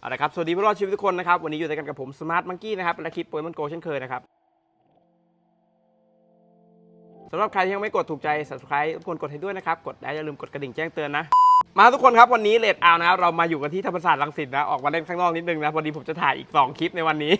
เอาละครับสวัสดีผู้รอดชีวิตทุกคนนะครับ วันนี้อยู่ด้วยกันกับผมสมาร์ทมังกี้นะครับและคลิปโปเกมอนโกเช่นเคยนะครับสำหรับใครที่ยังไม่กดถูกใจ subscribe รบกวนกดให้ด้วยนะครับ กดแล้วอย่าลืมกดกระดิ่งแจ้งเตือนนะ มาทุกคนครับวันนี้เลดเอานะครับเรามาอยู่กันที่ธรรมศาสตร์รังสิตนะ ออกมาเล่นข้างนอกนิดนึงนะพอดีผมจะถ่ายอีก 2 คลิปในวันนี้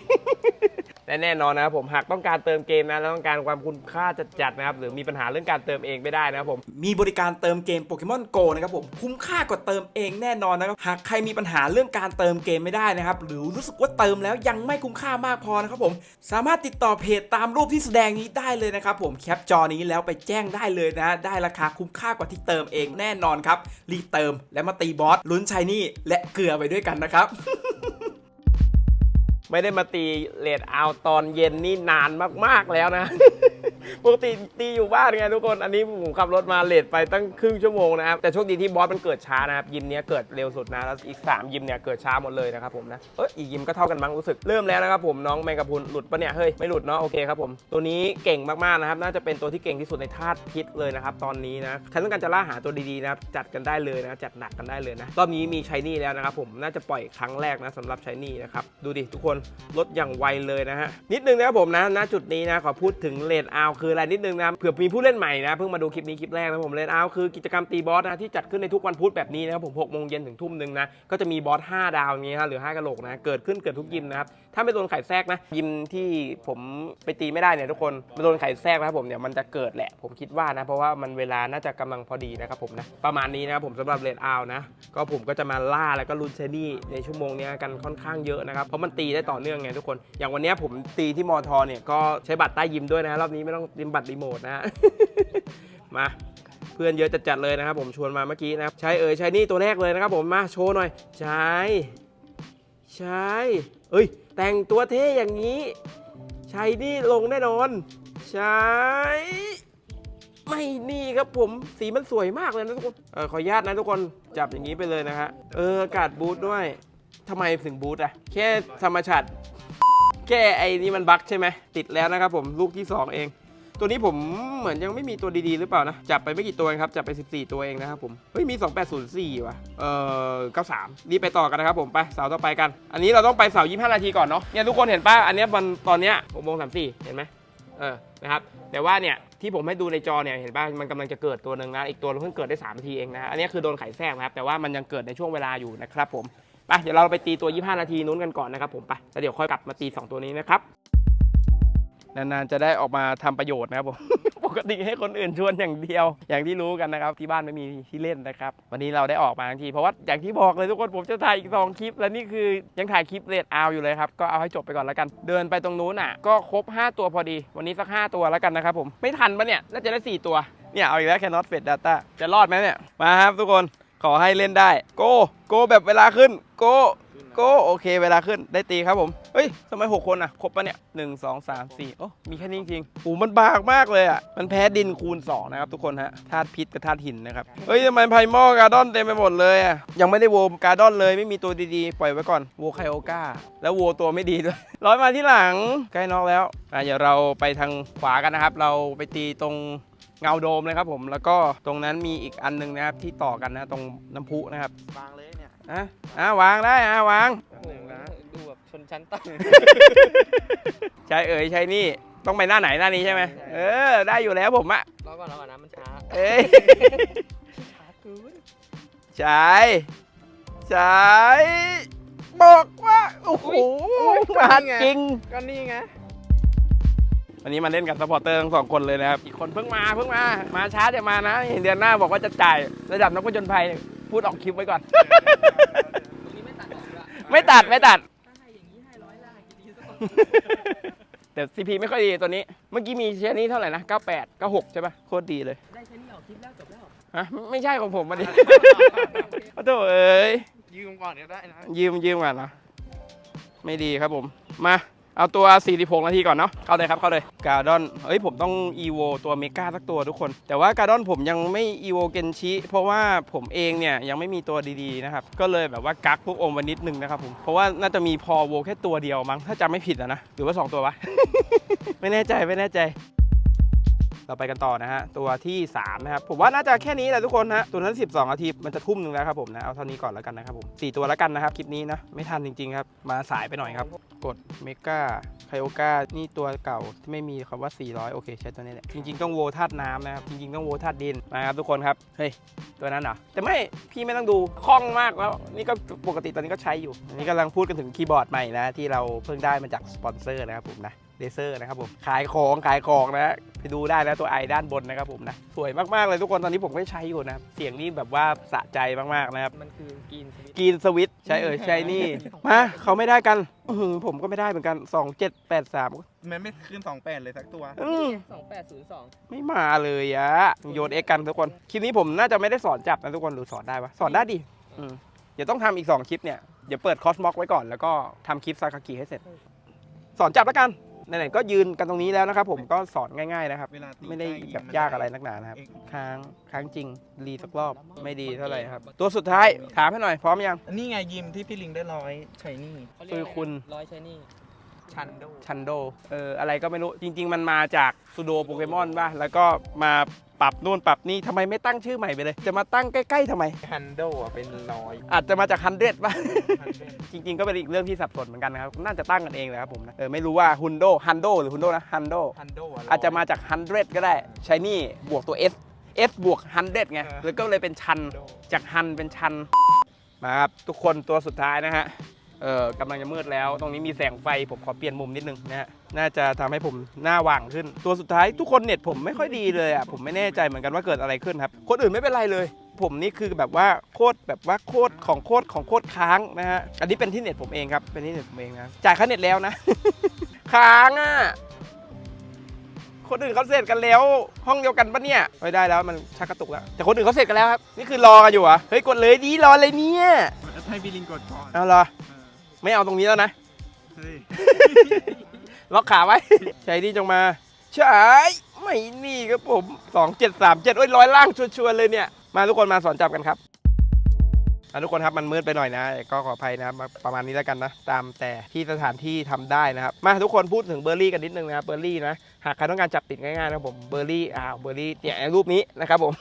และแน่นอนนะครับผมหากต้องการเติมเกมนะแล้วต้องการความคุณค่าจัดๆนะครับหรือมีปัญหาเรื่องการเติมเองไม่ได้นะครับผมมีบริการเติมเกมโปเกมอนโกนะครับผมคุ้มค่ากว่าเติมเองแน่นอนนะครับหากใครมีปัญหาเรื่องการเติมเกมไม่ได้นะครับหรือรู้สึกว่าเติมแล้วยังไม่คุ้มค่ามากพอนะครับผมสามารถติดต่อเพจตามรูปที่แสดงนี้ได้เลยนะครับผมแคปจอนี้แล้วไปแจ้งได้เลยนะได้ราคาคุ้มค่ากว่าที่เติมเองแน่นอนครับรีบเติมและมาตีบอสลุ้นชายนี่และเกลือไปด้วยกันนะครับ ไม่ได้มาตีเลดเอาตอนเย็นนี่นานมากๆแล้วนะ ปกติตีอยู่บ้านไงทุกคน อันนี้ผมขับรถมาเลดไปตั้งครึ่งชั่วโมงนะครับ แต่โชคดีที่บอสมันเกิดช้านะครับ ยิมเนี้ยเกิดเร็วสุดนะ แล้วอีก 3 ยิมเนี่ยเกิดช้าหมดเลยนะครับผมนะ เอ้ยอีกยิมก็เท่ากันมั้งรู้สึก เริ่มแล้วนะครับผมน้องแมงกะพุนหลุดปะเนี่ย เฮ้ย ไม่หลุดเนาะ โอเคครับผม ตัวนี้เก่งมากๆนะครับ น่าจะเป็นตัวที่เก่งที่สุดในธาตุพิษเลยนะครับ ตอนนี้นะ ใครต้องการจะล่าหาตัวดีๆนะครับ จัดกันได้เลยนะ จัดหนักกันได้เลยนะ รอบนี้มีชายนี่แล้วนะครับผม น่าจะปล่อยครั้งแรกนะสำหรับชายนี่นะครับ ดูดิทุกคนลดอย่างไวเลยนะฮะ นิดนึงนะครับผมนะ ณ จุดนี้นะ ขอพูดถึงเลดเอาคืออะไรนิดนึงนะเผื่อมีผู้เล่นใหม่นะเพิ่งมาดูคลิปนี้คลิปแรกนะผมเลดเอาคือกิจกรรมตีบอสนะที่จัดขึ้นในทุกวันพุธแบบนี้นะครับผม6โมงเย็นถึงทุ่มหนึ่งนะก็จะมีบอส5ดาวอย่างนี้ฮะหรือ5กะโหลกนะเกิดขึ้นเกิดทุกยิมนะครับถ้าไม่โดนไข่แทรกนะยิมที่ผมไปตีไม่ได้เนี่ยทุกคนไม่โดนไข่แทรกนะครับผมเนี่ยมันจะเกิดแหละผมคิดว่านะเพราะว่ามันเวลาน่าจะกำลังพอดีนะครับผมนะประมาณนี้นะครับผมสำหรับเลดเอานะก็ผมก็จะมาล่าแล้วก็ลุนเชนี่ในชั่วโมงนี้กันค่อนข้างเยอะนะครับเพราะมันตีได้ต่อเนื่องไงทุกคน อย่างวันนี้ผมตีที่มอทอเนี่ยก็ใช้บัตรใต้ยิมด้วยนะรอบนี้ไม่ต้องยิมบัตรรีโมทนะฮะ มาเพื่อนเยอะจัดๆเลยนะครับ ผมชวนมาเมื่อกี้นะครับ ใช้เอ่ยใช้นี่ตัวแรกเลยนะครับ ผมมาโชว์หน่อย ใช้ ใช้เอ้ย แต่งตัวเท่อย่างนี้ ใช้นี่ลงแน่นอน ใช้ไม่นี่ครับผมสีมันสวยมากเลยนะทุกคนเออขออนุญาตนะทุกคนจับอย่างนี้ไปเลยนะฮะเอออากาศบูทด้วยทำไมถึงบูทอะแค่ธรรมชาติแค่ไอ้นี่มันบั๊กใช่ไหมติดแล้วนะครับผมลูกที่ 2 เอง ตัวนี้ผมเหมือนยังไม่มีตัวดีๆ หรือเปล่านะ จับไปไม่กี่ตัวเองครับ จับไป 14 ตัวเองนะครับผม เฮ้ย มี 2804 ว่ะ เอ่อ 93 รีบไปต่อกันนะครับผม ไปเสาต่อไปกัน อันนี้เราต้องไปเสา25 นาทีก่อนเนาะ เนี่ยทุกคนเห็นป่ะ อันนี้มันตอนเนี้ย6โมง34 เห็นไหมเออ นะครับ แต่ว่าเนี่ยที่ผมให้ดูในจอเนี่ยเห็นป่ะมันกำลังจะเกิดตัวหนึ่งนะอีกตัวเพิ่งเกิดได้3นาทีเองนะอันนี้คือโดนไข่แทรกนะครับแต่ว่ามันยังเกิดในช่วงเวลาอยู่นะครับผมไปเดี๋ยวเราไปตีตัว 25 นาทีนู้นกันก่อนนะครับผมไปแล้วเดี๋ยวค่อยกลับมาตี 2 ตัวนี้นะครับ นานๆจะได้ออกมาทำประโยชน์นะครับผม ปกติให้คนอื่นชวนอย่างเดียว อย่างที่รู้กันนะครับที่บ้านไม่มีที่เล่นนะครับ วันนี้เราได้ออกมาทั้งทีเพราะว่าอย่างที่บอกเลยทุกคนผมจะถ่ายอีกสองคลิป และนี่คือยังถ่ายคลิปเลดเอาอยู่เลยครับก็เอาให้จบไปก่อนแล้วกัน เดินไปตรงนู้นอะ ก็ครบ 5 ตัวพอดี วันนี้สัก 5 ตัวแล้วกันนะครับผมไม่ทันปะเนี่ยน่าจะได้ 4 ตัวเนี่ยเอาอีกแล้ว cannot fetch data จะรอดไหมเนี่ยมาครับทุกคนขอให้เล่นได้โกโกแบบเวลาขึ้นโก โกโอเคเวลาขึ้นได้ตีครับผม เฮ้ยทำไม6คนอะ ครบปะเนี่ย1 2 3 4โอ้มีแค่นี้จริงโอ้มันบากมากเลยอะ มันแพ้ดินคูณ2นะครับทุกคนฮะธาตุพิษกับธาตุหินนะครับ เฮ้ยทำไมไพมอการ์ดอนเต็มไปหมดเลยอะ ยังไม่ได้โวการ์ดอนเลยไม่มีตัวดีๆ ปล่อยไว้ก่อนโวไคโอกาแล้วโวตัวไม่ดีด้วยร้อยมาที่หลังใกล้นอกแล้วอะเดี๋ยวเราไปทางขวากันนะครับ เราไปตีตรงเงาโดมนะครับผมแล้วก็ตรงนั้นมีอีกอันหนึงนะครับที่ต่อกันนะตรงน้ำพุนะครับวางเลย อะอะวางได้อะวางหนึ่งนะดูแบบชนชั้นต่ใช่เอ๋ยใช่นี่ ต้องไปหน้าไหนหน้านี้ใช่ไหมเออ ได้อยู่แล้วผมอะำรอก่อนรอก่อนนะมันช้าเอ้ย ช้าเกินใช่ใช่บอกว่า โอ้โหมาจริง ก็นี่ไงวันนี้มาเล่นกับซัพพอร์เตอร์ทั้งสองคนเลยนะครับ อีกคนเพิ่งมาเพิ่งมา มาช้าจะมานะ เห็นเดือนหน้าบอกว่าจะจ่ายระดับนักผจญภัย พูดออกคลิปไว้ก่อนตรงนี้ไม่ตัดออกด้วยไม่ตัดไม่ตัดถ้าให้อย่างนี้ให้ร้อยละดีสักคนแต่ซีพีไม่ค่อยดีตัวนี้ เมื่อกี้มีเชนนี้เท่าไหร่นะ 98 96 ใช่ปะโคตรดีเลย ได้แค่นี้ออกคลิปแล้วจบแล้วฮะไม่ใช่ของผมมาดิโอ้โหเอ้ยยืมก่อนก็ได้นะ ยืมยืมก่อนนะไม่ดีครับผม มา เอาตัว 46 นาทีก่อนเนาะ เข้าเลยครับ เข้าเลย กาดอน เฮ้ย ผมต้องอีโวตัวเมกาสักตัวทุกคน แต่ว่ากาดอนผมยังไม่อีโวเกนชิ เพราะว่าผมเองเนี่ยยังไม่มีตัวดีๆนะครับ ก็เลยแบบว่ากักพวกอมวันนิดนึงนะครับผม เพราะว่าน่าจะมีพอโวแค่ตัวเดียวมั้ง ถ้าจำไม่ผิดอะนะ หรือว่า 2 ตัววะ ไม่แน่ใจ ไม่แน่ใจ เราไปกันต่อนะฮะตัวที่3นะครับผมว่าน่าจะแค่นี้แหละทุกคนนะตัวนั้น 12นาทีมันจะทุ่มหนึ่งแล้วครับผมนะเอาเท่านี้ก่อนแล้วกันนะครับผมสี่ตัวแล้วกันนะครับคลิปนี้นะไม่ทันจริงๆครับมาสายไปหน่อยครับกดเมกาไคโอกานี่ตัวเก่าที่ไม่มีคำว่า 400 โอเค ใช้ตัวนี้แหละ จริงๆ ต้องโวธาตุน้ำนะครับ จริงๆ ต้องโวธาตุดินนะครับทุกคนครับ เฮ้ย ตัวนั้นเหรอ แต่ไม่พี่ไม่ต้องดูคล่องมากแล้ว นี่ก็ปกติตอนนี้ก็ใช้อยู่ อันนี้กำลังพูดกันถึงคีย์บอร์ดใหม่นะ ที่เราเพิ่งได้มาจากสปอนเซอร์นะครับผมนะ เลเซอร์นะครับผมขายของขายของนะไปดูได้นะตัวไอด้านบนนะครับผมนะสวยมากๆเลยทุกคนตอนนี้ผมก็ใช้อยู่นะครับเสียงนี่แบบว่าสะใจมากๆนะครับมันคือกินสวิตกรีนสวิตใช้เออใช้นี่มาเขาไม่ได้กันอื้อหือผมก็ไม่ได้เหมือนกัน 2783 มันไม่ขึ้นสองแปดเลยสักตัว อืมสองแปดศูนย์สองไม่มาเลยอะโยนเอ็กกันทุกคนคลิปนี้ผมน่าจะไม่ได้สอนจับนะทุกคนหรือสอนได้ปะสอนได้ดิอืมเดี๋ยวต้องทำอีก 2 คลิปเนี่ย เดี๋ยวเปิดคอสม็อกไว้ก่อนแล้วก็ทำคลิปซาคากิให้เสร็จ สอนจับแล้วกัน ไหนๆก็ยืนกันตรงนี้แล้วนะครับ ผมก็สอนง่ายๆนะครับ เวลาตีไม่ได้ใกล้แบบมันยากด้อะไรนักหนานะครับเอ็กค้างค้างจริงรีสักรอบไม่ดีเท่าไหร่ครับ ตัวสุดท้ายถามให้หน่อยพร้อมยัง นี่ไงยิมที่พี่ลิงได้ร้อยใช้นี่เขาเรียกคือคุณ ร้อยใช้นี่ ชันโดชันโดเอออะไรก็ไม่รู้จริง ๆ มันมาจากซูโดโปเกมอนป่ะแล้วก็มา ปรับนู่นปรับนี่ทำไมไม่ตั้งชื่อใหม่ไปเลย จะมาตั้งใกล้ ๆทำไม ฮันโดอะเป็นร้อยอาจจะมาจากฮันเดป่ะ จริงๆ ก็เป็นอีกเรื่องที่สับสนเหมือนกันนะครับ น่าจะตั้งกันเองเลยครับผมนะเออไม่รู้ว่าฮุนโดฮันโดหรือฮุนโดนะฮันโดฮันโดอะอาจจะมาจากฮันเดก็ได้ใช้นี่บวกตัว S S บวกฮันเดไงแล้วก็เลยเป็นชัน จากฮันเป็นชันมาครับทุกคนตัวสุดท้ายนะฮะ เออกำลังจะมืดแล้ว ตรงนี้มีแสงไฟผมขอเปลี่ยนมุมนิดนึงนะฮะน่าจะทำให้ผมหน้าว่างขึ้น ตัวสุดท้ายทุกคนเน็ตผมไม่ค่อยดีเลยอะผมไม่แน่ใจเหมือนกันว่าเกิดอะไรขึ้นครับ คนอื่นไม่เป็นไรเลย ผมนี่คือแบบว่าโคตรแบบว่าโคตรของโคตรของโคตรค้างนะฮะอันนี้เป็นที่เน็ตผมเองครับเป็นที่เน็ตผมเองนะจ่ายค่าเน็ตแล้วนะ ค้างอะคนอื่นเขาเสร็จกันแล้ว ห้องเดียวกันปะเนี่ยไม่ได้แล้วมันชักกระตุกแล้วแต่คนอื่นเขาเสร็จกันแล้วครับนี่คือรอกันอยู่เหรอะเฮ้ยกดเลยดีรอเลยเนี่ยให้พี่ลิงกดก่อนเอาเหรอ ไม่เอาตรงนี้แล้วนะเฮ้ยล็อกขาไว้ ใช้นี่จงมา ใช่ไม่นี่ครับผม 2737 โอ้ยร้อยล่างชวนๆเลยเนี่ย มาทุกคนมาสอนจับกันครับอะทุกคนครับมันมืดไปหน่อยนะก็ขออภัยนะครับมาประมาณนี้แล้วกันนะ ตามแต่ที่สถานที่ทำได้นะครับ มาทุกคนพูดถึงเบอร์รี่กันนิดนึงนะครับเบอร์รี่นะหากใครต้องการจับติดง่ายๆนะครับผมเบอร์รี่อ้าวเบอร์รี่เนี่ยรูปนี้นะครับผม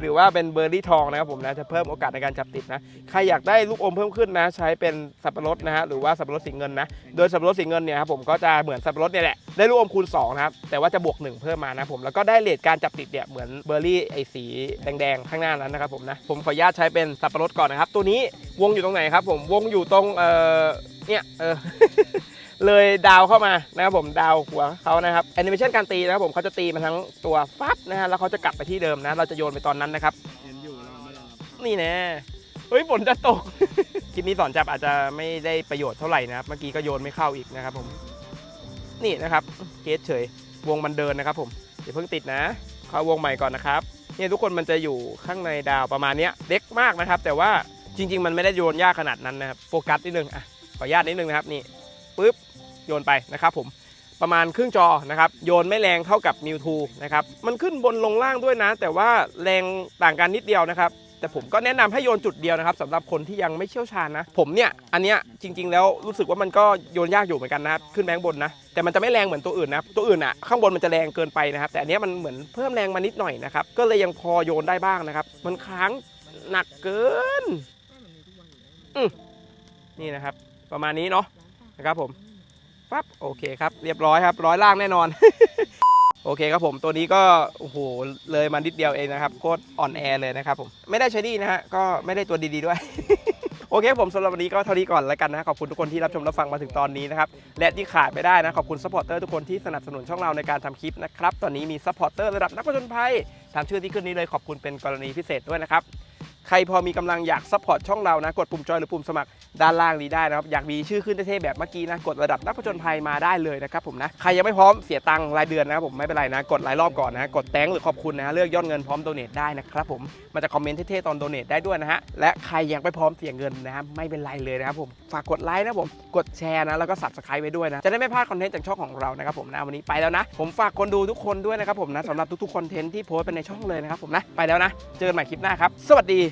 หรือว่าเป็นเบอร์รี่ทองนะครับผมนะจะเพิ่มโอกาสในการจับติดนะใครอยากได้ลูกอมเพิ่มขึ้นนะ ใช้เป็นสับปะรดนะฮะหรือว่าสับปะรดสีเงินนะโดยสับปะรดสีเงินเนี่ยครับผมก็จะเหมือนสับปะรดเนี่ยแหละได้ลูกอมคูณ2นะครับแต่ว่าจะบวก 1 เพิ่มมานะผมแล้วก็ได้เลทการจับติดเนี่ยเหมือนเบอร์รี่ไอสีแดงๆข้างหน้านั้นนะครับผมนะผมขออนุญาตใช้เป็นสับปะรดก่อนนะครับตัวนี้วงอยู่ตรงไหนครับผมวงอยู่ตรงเอ่อเนี่ยเออ เลยดาวเข้ามานะครับผมดาวหัวเขานะครับแอนิเมชันการตีนะครับผมเขาจะตีมันทั้งตัวฟับนะฮะแล้วเขาจะกลับไปที่เดิมนะ เราจะโยนไปตอนนั้นนะครับเห็นอยู่แล้วไม่ได้รับนี่แน่เฮ้ยฝนจะตก คลิปนี้สอนจับอาจจะไม่ได้ประโยชน์เท่าไหร่นะครับ เมื่อกี้ก็โยนไม่เข้าอีกนะครับผม นี่นะครับเกสเฉยวงมันเดินนะครับ ผมอย่าเพิ่งติดนะเข้าวงใหม่ก่อนนะครับเนี่ยทุกคนมันจะอยู่ข้างในดาวประมาณนี้เล็กมากนะครับ แต่ว่าจริง ๆ มันไม่ได้โยนยากขนาดนั้นนะครับโฟกัสนิดนึงอะขออนุญาตนิดนึงนะครับนี่ปุ๊บ โยนไปนะครับผมประมาณครึ่งจอนะครับโยนไม่แรงเท่ากับมิวทูนะครับมันขึ้นบนลงล่างด้วยนะ แต่ว่าแรงต่างกันนิดเดียวนะครับ แต่ผมก็แนะนำให้โยนจุดเดียวนะครับสำหรับคนที่ยังไม่เชี่ยวชาญนะ ผมเนี่ยอันเนี้ยจริง ๆ แล้วรู้สึกว่ามันก็โยนยากอยู่เหมือนกันนะครับขึ้นแบงบนนะ แต่มันจะไม่แรงเหมือนตัวอื่นนะตัวอื่นอะข้างบนมันจะแรงเกินไปนะครับ แต่อันเนี้ยมันเหมือนเพิ่มแรงมานิดหน่อยนะครับก็เลยยังพอโยนได้บ้างนะครับ มันค้างหนักเกินนี่นะครับ ประมาณนี้เนาะนะครับผม ปั๊บโอเคครับเรียบร้อยครับร้อยล่างแน่นอน โอเคครับผมตัวนี้ก็โอ้โหเลยมานิดเดียวเองนะครับโคตรอ่อนแอเลยนะครับผมไม่ได้ใช้ดีนะฮะก็ไม่ได้ตัวดีๆด้วยโอเคผมสำหรับวันนี้ก็เท่านี้ก่อนแล้วกันนะขอบคุณทุกคนที่รับชมรับฟังมาถึงตอนนี้นะครับและที่ขาดไม่ได้นะขอบคุณซัพพอร์เตอร์ทุกคนที่สนับสนุนช่องเราในการทำคลิปนะครับตอนนี้มีซัพพอร์เตอร์ระดับนักผจญภัยตามชื่อที่ขึ้นนี้เลยขอบคุณเป็นกรณีพิเศษด้วยนะครับ ใครพอมีกำลังอยากซัพพอร์ตช่องเรานะ กดปุ่มจอยหรือปุ่มสมัครด้านล่างนี้ได้นะครับ อยากมีชื่อขึ้นเท่ๆแบบเมื่อกี้นะ กดระดับนักผจญภัยมาได้เลยนะครับผมนะ ใครยังไม่พร้อมเสียตังค์รายเดือนนะครับผมไม่เป็นไรนะ กดหลายรอบก่อนนะ กดแตงหรือขอบคุณนะเลือกยอดเงินพร้อมโดเนทได้นะครับผมมันจะคอมเมนต์เท่ๆตอนโดเนทได้ด้วยนะฮะและใครยังไม่พร้อมเสียเงินนะครับไม่เป็นไรเลยนะครับผมฝากกดไลค์นะผมกดแชร์นะแล้วก็ subscribe ไว้ด้วยนะจะได้ไม่พลาดคอนเทนต์จากช่องของเรานะครับผมนะวันนี้ไปแล้วนะ ผมฝากคนดูทุกคนด้วยนะครับผมนะสำหรับทุกๆคอนเทนต์ที่โพสต์ไปในช่องเลยนะครับผมนะไปแล้วนะ เจอกันใหม่คลิปหน้าครับ สวัสดี